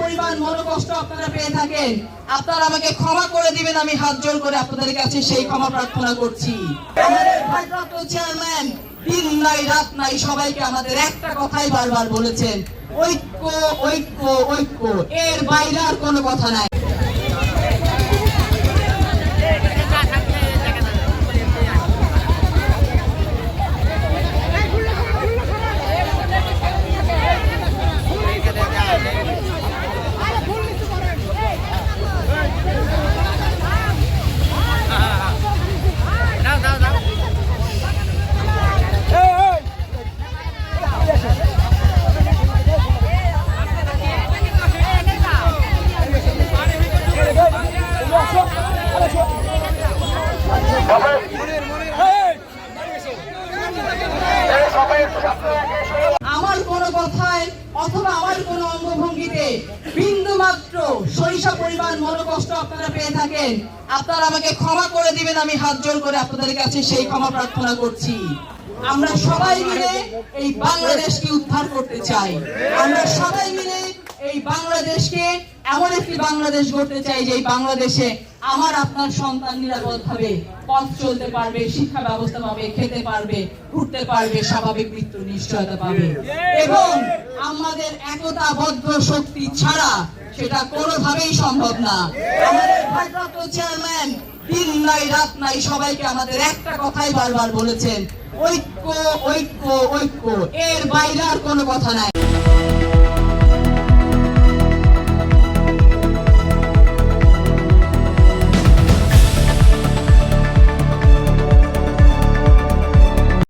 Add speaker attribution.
Speaker 1: পরিমাণ মনোকষ্ট আপনারা পেয়ে থাকেন। আপনারা আমাকে ক্ষমা করে দিবেন, আমি হাত জোর করে আপনাদের কাছে সেই ক্ষমা প্রার্থনা করছি। চেয়ারম্যান, দিন নাই, রাত নাই, সবাইকে আমাদের একটা কথাই বারবার বলেছেন, ঐক্য ঐক্য ঐক্য, এর বাইরে আর কোনো কথা নাই। অথবা আমার কোনো অঙ্গভঙ্গিতে বিন্দু মাত্র সরিষা পরিমাণ মনোকষ্ট আপনারা পেয়ে থাকেন, আপনারা আমাকে ক্ষমা করে দিবেন, আমি হাত জোর করে আপনাদের কাছে সেই ক্ষমা প্রার্থনা করছি। আমরা সবাই মিলে এই বাংলাদেশকে উদ্ধার করতে চাই। আমরা সবাই এই বাংলাদেশকে এমন একটি বাংলাদেশ গড়তে চাই যে এই বাংলাদেশে আমার আপনার সন্তান নিরাপদ ভাবে পথ চলতে পারবে শিক্ষা ব্যবস্থা পাবে খেতে পারবে ঘুরতে পারবে স্বাভাবিক মৃত্যুর নিশ্চয়তা পাবে। এবং আমাদের একতাবদ্ধ শক্তি ছাড়া সেটা কোনোভাবেই সম্ভব না। আমাদের ভারপ্রাপ্ত চেয়ারম্যান দিন নাই রাত নাই সবাইকে আমাদের একটা কথাই বারবার বলেছেন ঐক্য ঐক্য ঐক্য এর বাইরে আর কোনো কথা নাই।